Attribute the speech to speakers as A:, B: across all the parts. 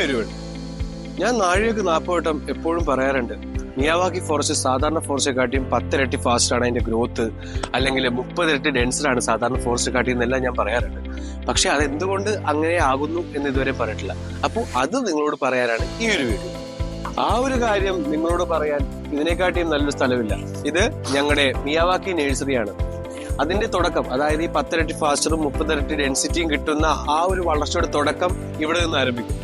A: Hi ഞാൻ നാഴികക്ക് നാൽപ്പത് വട്ടം എപ്പോഴും പറയാറുണ്ട് മിയാവാക്കി ഫോറസ്റ്റ് സാധാരണ ഫോറസ്റ്റ് കാട്ടിയും പത്തിരട്ടി ഫാസ്റ്റ് ആണ് അതിന്റെ ഗ്രോത്ത് അല്ലെങ്കിൽ മുപ്പതിരട്ടി ഡെൻസറാണ് സാധാരണ ഫോറസ്റ്റ് കാട്ടി എന്നെല്ലാം ഞാൻ പറയാറുണ്ട്. പക്ഷെ അതെന്തുകൊണ്ട് അങ്ങനെ ആകുന്നു എന്ന് ഇതുവരെ പറഞ്ഞിട്ടില്ല. അപ്പോൾ അത് നിങ്ങളോട് പറയാനാണ് ഈ ഒരു വീഡിയോ. ആ ഒരു കാര്യം നിങ്ങളോട് പറയാൻ ഇതിനെക്കാട്ടിയും നല്ലൊരു സ്ഥലമില്ല. ഇത് ഞങ്ങളുടെ മിയാവാക്കി നഴ്സറിയാണ് അതിന്റെ തുടക്കം അതായത് ഈ പത്തിരട്ടി ഫാസ്റ്ററും മുപ്പത്തിരട്ടി ഡെൻസിറ്റിയും കിട്ടുന്ന ആ ഒരു വളർച്ചയുടെ തുടക്കം ഇവിടെ നിന്ന് ആരംഭിക്കും.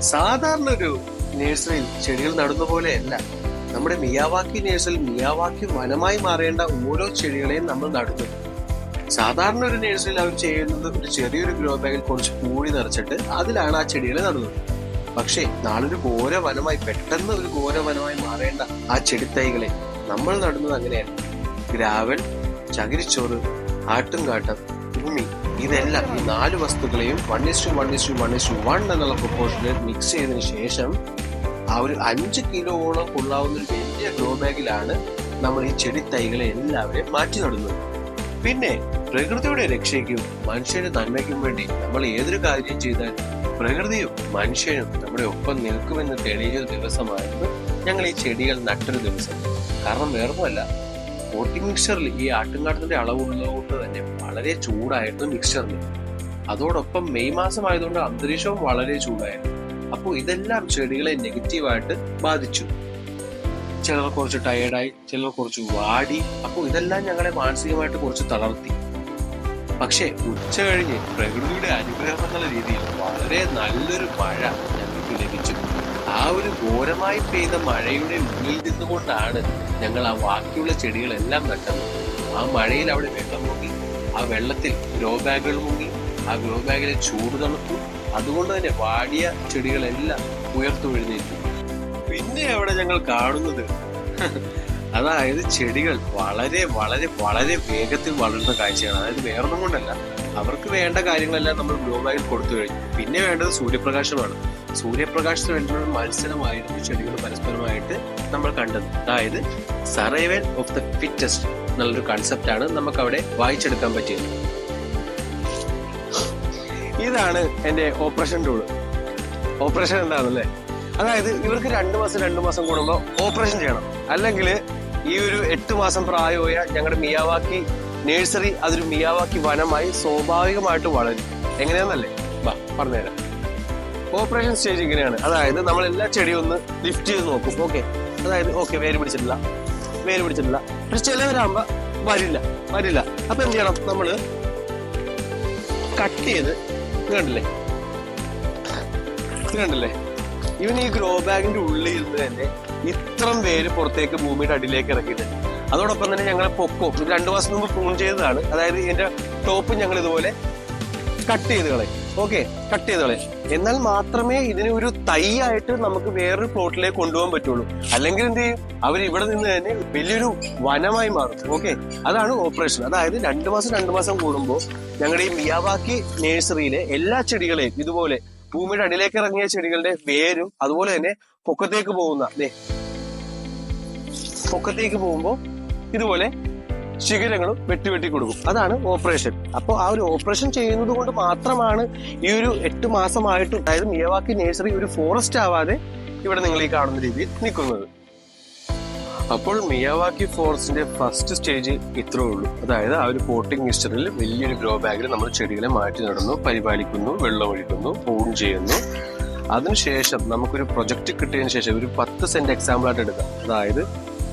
A: സാധാരണ ഒരു നേഴ്സറിയിൽ ചെടികൾ നടുന്ന പോലെയല്ല. നമ്മുടെ മിയാവാക്കി നേഴ്സറിയിൽ മിയാവാക്കി വനമായി മാറേണ്ട ഓരോ ചെടികളെയും നമ്മൾ നടുന്നു. സാധാരണ ഒരു നേഴ്സറിയിൽ അവർ ചെയ്യുന്നത് ഒരു ചെറിയൊരു ഗ്രോ ബാഗിൽ കുറച്ച് കൂടി നിറച്ചിട്ട് അതിലാണ് ആ ചെടികളെ നടുന്നത്. പക്ഷേ നാളൊരു ഘോര വനമായി പെട്ടെന്ന് ഒരു ഘോര വനമായി മാറേണ്ട ആ ചെടിത്തൈകളെ നമ്മൾ നടുന്നത് അങ്ങനെയല്ല. ഗ്രാവൽ ചകിരിച്ചോറ് ആട്ടുംകാട്ടം ഭൂമി ഇതെല്ലാം ഈ നാല് വസ്തുക്കളെയും one is two one is two one is two one എന്നുള്ള പ്രൊപ്പോർഷനിൽ മിക്സ് ചെയ്തതിന് ശേഷം ആ ഒരു അഞ്ച് കിലോയോളം കൊള്ളാവുന്ന ഒരു വലിയ ഗ്രോ ബാഗിലാണ് നമ്മൾ ഈ ചെടി തൈകളെ എല്ലാവരെയും മാറ്റി നടുന്നത്. പിന്നെ പ്രകൃതിയുടെ രക്ഷയ്ക്കും മനുഷ്യന്റെ നന്മയ്ക്കും വേണ്ടി നമ്മൾ ഏതൊരു കാര്യം ചെയ്താൽ പ്രകൃതിയും മനുഷ്യനും നമ്മുടെ ഒപ്പം നിൽക്കുമെന്ന് തെളിയിച്ച ദിവസമായിരുന്നു ഞങ്ങൾ ഈ ചെടികൾ നട്ടൊരു ദിവസം. കാരണം വേറൊന്നുമല്ല പോട്ടിംഗ് മിക്സ്ചറിൽ ഈ ആട്ടുംകാട്ടത്തിന്റെ അളവുള്ളതുകൊണ്ട് തന്നെ വളരെ ചൂടായിരുന്നു മിക്സ്ചറിൽ അതോടൊപ്പം മെയ് മാസം ആയതുകൊണ്ട് അന്തരീക്ഷവും വളരെ ചൂടായിരുന്നു. അപ്പോൾ ഇതെല്ലാം ചെടികളെ നെഗറ്റീവായിട്ട് ബാധിച്ചു. ചിലർ കുറച്ച് ടയേർഡായി ചിലർ കുറച്ച് വാടി. അപ്പോൾ ഇതെല്ലാം ഞങ്ങളെ മാനസികമായിട്ട് കുറച്ച് തളർത്തി. പക്ഷേ ഉച്ച കഴിഞ്ഞ് പ്രകൃതിയുടെ അനുഗ്രഹം എന്നുള്ള രീതിയിൽ വളരെ നല്ലൊരു മഴ ആ ഒരു ഘോരമായി പെയ്ത മഴയുടെ മുന്നിൽ നിന്നുകൊണ്ടാണ് ഞങ്ങൾ ആ ബാക്കിയുള്ള ചെടികളെല്ലാം നട്ടത്. ആ മഴയിൽ അവിടെ വെള്ളം മുങ്ങി ആ വെള്ളത്തിൽ ഗ്രോ ബാഗുകൾ മുങ്ങി ആ ഗ്രോ ബാഗിലെ ചൂട് തണുത്തു. അതുകൊണ്ട് തന്നെ വാടിയ ചെടികളെല്ലാം ഉയർത്തെഴുന്നേറ്റു. പിന്നെ അവിടെ ഞങ്ങൾ കാണുന്നത് അതായത് ചെടികൾ വളരെ വളരെ വളരെ വേഗത്തിൽ വളരുന്ന കാഴ്ചയാണ്. അതായത് വേറൊന്നും കൊണ്ടല്ല അവർക്ക് വേണ്ട കാര്യങ്ങളെല്ലാം നമ്മൾ ഗ്രോ ബാഗിൽ കൊടുത്തു കഴിഞ്ഞു. പിന്നെ വേണ്ടത് സൂര്യപ്രകാശമാണ്. സൂര്യപ്രകാശത്തിന് വേണ്ടിയുള്ള മത്സരമായിരുന്നു ചെടികൾ പരസ്പരമായിട്ട് നമ്മൾ കണ്ടത്. അതായത് സറൈവൽ ഓഫ് ദ ഫിറ്റസ്റ്റ് എന്നുള്ളൊരു ആണ് നമുക്ക് അവിടെ വായിച്ചെടുക്കാൻ പറ്റിയത്. ഇതാണ് എന്റെ ഓപ്പറേഷൻ ടൂൾ ഓപ്പറേഷൻ എന്താണല്ലേ? അതായത് ഇവർക്ക് രണ്ടു മാസം രണ്ടു മാസം കൂടുമ്പോൾ ഓപ്പറേഷൻ ചെയ്യണം. അല്ലെങ്കിൽ ഈ ഒരു എട്ട് മാസം പ്രായമായ ഞങ്ങളുടെ മിയാവാക്കി നേഴ്സറി അതൊരു മിയാവാക്കി വനമായി സ്വാഭാവികമായിട്ട് വളരും. എങ്ങനെയാന്നല്ലേ? വാ പറഞ്ഞുതരാം. ഓപ്പറേഷൻ സ്റ്റേജ് ഇങ്ങനെയാണ്. അതായത് നമ്മൾ എല്ലാ ചെടിയും ഒന്ന് ലിഫ്റ്റ് ചെയ്ത് നോക്കും. ഓക്കെ അതായത് ഓക്കെ വേര് പിടിച്ചിട്ടില്ല. വേര് പിടിച്ചിട്ടില്ല. പക്ഷെ ചിലവരാകുമ്പോ വരില്ല. വരില്ല. അപ്പൊ എന്ത് ചെയ്യണം? നമ്മൾ കട്ട് ചെയ്ത് കണ്ടില്ലേ? കണ്ടില്ലേ? ഇവൻ ഈ ഗ്രോ ബാഗിന്റെ ഉള്ളിൽ ഇരുന്ന് തന്നെ ഇത്രം പേര് പുറത്തേക്ക് ഭൂമിയുടെ അടിയിലേക്ക് ഇറക്കിയിട്ടുണ്ട്. അതോടൊപ്പം തന്നെ ഞങ്ങളെ പൊക്കോ. രണ്ടു മാസം മുമ്പ് പ്രൂൺ ചെയ്തതാണ്. അതായത് ഇതിന്റെ ടോപ്പ് ഞങ്ങൾ ഇതുപോലെ കട്ട് ചെയ്ത് കളയും. ഓക്കെ കട്ട് ചെയ്ത് കളയും എന്നാൽ മാത്രമേ ഇതിന് ഒരു തൈ ആയിട്ട് നമുക്ക് വേറൊരു പ്ലോട്ടിലേക്ക് കൊണ്ടുപോകാൻ പറ്റുള്ളൂ. അല്ലെങ്കിൽ എന്ത് ചെയ്യും? അവർ ഇവിടെ നിന്ന് തന്നെ വലിയൊരു വനമായി മാറും. ഓക്കെ അതാണ് ഓപ്പറേഷൻ അതായത് രണ്ടു മാസം രണ്ടു മാസം കൂടുമ്പോൾ ഞങ്ങളുടെ ഈ മിയാവാക്കി നേഴ്സറിയിലെ എല്ലാ ചെടികളെയും ഇതുപോലെ ഭൂമിയുടെ അടിയിലേക്ക് ഇറങ്ങിയ ചെടികളുടെ വേരും അതുപോലെ തന്നെ പൊക്കത്തേക്ക് പോകുന്ന പൊക്കത്തേക്ക് പോകുമ്പോൾ ഇതുപോലെ ശിഖരങ്ങളും വെട്ടി വെട്ടി കൊടുക്കും അതാണ് ഓപ്പറേഷൻ. അപ്പോൾ ആ ഒരു ഓപ്പറേഷൻ ചെയ്യുന്നത് കൊണ്ട് മാത്രമാണ് ഈ ഒരു എട്ട് മാസമായിട്ട് അതായത് മിയവാക്കി നേഴ്സറി ഒരു ഫോറസ്റ്റ് ആവാതെ ഇവിടെ നിങ്ങൾ ഈ കാണുന്ന രീതിയിൽ നിൽക്കുന്നത്. അപ്പോൾ മിയവാക്കി ഫോറസ്റ്റിന്റെ ഫസ്റ്റ് സ്റ്റേജ് ഇത്രേ ഉള്ളൂ. അതായത് ആ ഒരു പോട്ടിംഗ് മിസ്റ്ററിൽ വലിയൊരു ഗ്രോ ബാഗിൽ നമ്മൾ ചെടികളെ മാറ്റി നടന്നു പരിപാലിക്കുന്നു വെള്ളമൊഴിക്കുന്നു പൂൺ ചെയ്യുന്നു. അതിനുശേഷം നമുക്കൊരു പ്രൊജക്ട് കിട്ടിയതിന് ശേഷം ഒരു പത്ത് സെന്റ് എക്സാമ്പിൾ ആയിട്ട് എടുക്കാം. അതായത്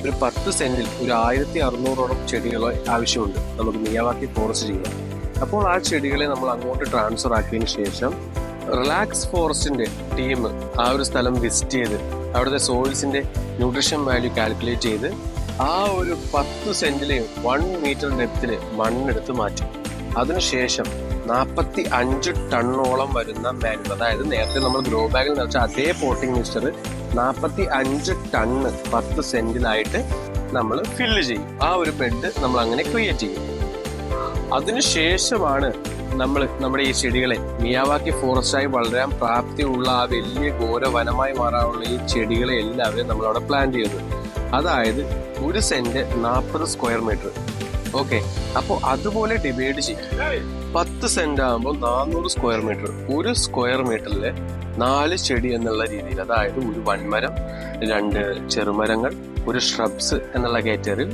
A: ഒരു പത്ത് സെന്റിൽ ഒരു ആയിരത്തി അറുന്നൂറോളം ചെടികൾ ആവശ്യമുണ്ട്. നമുക്ക് മിയാവാക്കി ഫോറസ്റ്റ് ചെയ്യാൻ അപ്പോൾ ആ ചെടികളെ നമ്മൾ അങ്ങോട്ട് ട്രാൻസ്ഫർ ആക്കിയതിന് ശേഷം റിലാക്സ് ഫോറസ്റ്റിന്റെ ടീം ആ ഒരു സ്ഥലം വിസിറ്റ് ചെയ്ത് അവിടുത്തെ സോയിൽസിന്റെ ന്യൂട്രീഷൻ വാല്യൂ കാൽക്കുലേറ്റ് ചെയ്ത് ആ ഒരു പത്ത് സെന്റിലെ വൺ മീറ്റർ ഡെപ്തിൽ മണ്ണെടുത്ത് മാറ്റും. അതിനുശേഷം നാൽപ്പത്തി അഞ്ച് ടണ്ണോളം വരുന്ന മാനുവൽ. അതായത് നേരത്തെ നമ്മൾ ഗ്രോ ബാഗിൽ നിറച്ച അതേ പോട്ടിംഗ് മിക്സ്ചർ നാൽപ്പത്തി അഞ്ച് ടണ്ണ് പത്ത് സെന്റിലായിട്ട് നമ്മൾ ഫില്ല് ചെയ്യും. ആ ഒരു ബെഡ് നമ്മൾ അങ്ങനെ ക്രിയേറ്റ് ചെയ്യും. അതിനുശേഷമാണ് നമ്മൾ നമ്മുടെ ഈ ചെടികളെ മിയാവാക്കി ഫോറസ്റ്റായി വളരാൻ പ്രാപ്തിയുള്ള ആ വലിയ ഘോര വനമായി മാറാനുള്ള ഈ ചെടികളെ എല്ലാവരും നമ്മൾ അവിടെ പ്ലാൻ ചെയ്യുന്നത് അതായത് ഒരു സെന്റ് നാൽപ്പത് സ്ക്വയർ മീറ്റർ ഓക്കെ അപ്പോൾ അതുപോലെ ഡിവൈഡ് ചെയ്യും. പത്ത് സെന്റ് ആകുമ്പോൾ നാനൂറ് സ്ക്വയർ മീറ്റർ ഒരു സ്ക്വയർ മീറ്ററിൽ നാല് ചെടി എന്നുള്ള രീതിയിൽ അതായത് ഒരു വൻമരം രണ്ട് ചെറുമരങ്ങൾ ഒരു ഷ്രബ്സ് എന്നുള്ള കാറ്റഗറിയിൽ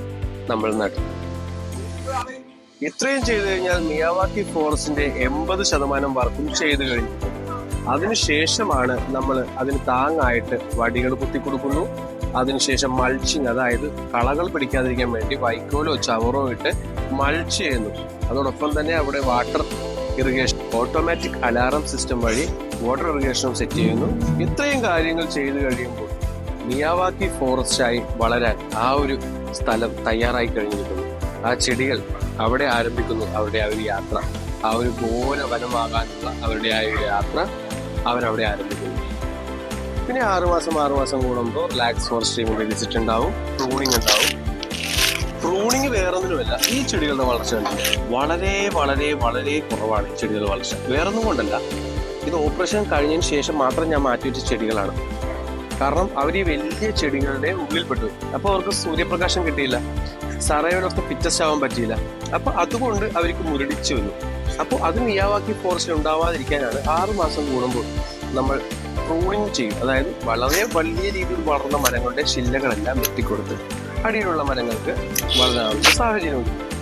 A: നമ്മൾ നട്ടു. ഇത്രയും ചെയ്തു കഴിഞ്ഞാൽ മിയാവാക്കി ഫോറസ്റ്റിന്റെ എൺപത് ശതമാനം വർക്കും ചെയ്തു കഴിഞ്ഞു. അതിനുശേഷമാണ് നമ്മൾ അതിന് താങ്ങായിട്ട് വടികൾ കുത്തിക്കൊടുക്കുന്നു അതിനുശേഷം മൾച്ചിങ് അതായത് കളകൾ പിടിക്കാതിരിക്കാൻ വേണ്ടി വൈക്കോലോ ചവറോ ഇട്ട് മൾച്ച് ചെയ്യുന്നു. അതോടൊപ്പം തന്നെ അവിടെ water irrigation automatic alarm system വഴി വാട്ടർ ഇറിഗേഷനും സെറ്റ് ചെയ്യുന്നു. ഇത്രയും കാര്യങ്ങൾ ചെയ്തു കഴിയുമ്പോൾ മിയാവാക്കി ഫോറസ്റ്റായി വളരാൻ ആ ഒരു സ്ഥലം തയ്യാറായി കഴിഞ്ഞിരിക്കുന്നു. ആ ചെടികൾ അവിടെ ആരംഭിക്കുന്നു അവരുടെ ആ ഒരു യാത്ര. ആ ഒരു ഘോര വനമാകാനുള്ള അവരുടെ ആ ഒരു യാത്ര അവരവിടെ ആരംഭിക്കുന്നു. പിന്നെ ആറുമാസം ആറുമാസം കൂടുമ്പോൾ റിലാക്സ് ഫോറസ്റ്റിങ്ങിന്റെ വിസിറ്റ് ഉണ്ടാവും പ്രൂണിങ് ഉണ്ടാവും. പ്രൂണിങ് വേറൊന്നിനുമല്ല ഈ ചെടികളുടെ വളർച്ച വളരെ വളരെ വളരെ കുറവാണ് ഈ ചെടികളുടെ വളർച്ച. വേറൊന്നും കൊണ്ടല്ല. ഇത് ഓപ്പറേഷൻ കഴിഞ്ഞതിന് ശേഷം മാത്രം ഞാൻ മാറ്റി വെച്ച ചെടികളാണ്. കാരണം അവർ ഈ വലിയ ചെടികളുടെ ഉള്ളിൽപ്പെട്ടു. അപ്പോൾ അവർക്ക് സൂര്യപ്രകാശം കിട്ടിയില്ല. സറയോടൊക്കെ ഫിറ്റസ്റ്റ് ആവാൻ പറ്റിയില്ല. അപ്പൊ അതുകൊണ്ട് അവർക്ക് മുരടിച്ചു വന്നു. അപ്പോൾ അത് മിയാവാക്കി ഫോറസ്റ്റ് ഉണ്ടാവാതിരിക്കാനാണ് ആറുമാസം കൂടുമ്പോൾ നമ്മൾ പ്രൂണിങ് ചെയ്യും. അതായത് വളരെ വലിയ രീതിയിൽ വളർന്ന മരങ്ങളുടെ ശില്ലകളെല്ലാം വെട്ടിക്കൊടുത്ത്. അടിയിലുള്ള മരങ്ങൾക്ക് വളരാനുള്ള സാഹചര്യമുണ്ട്.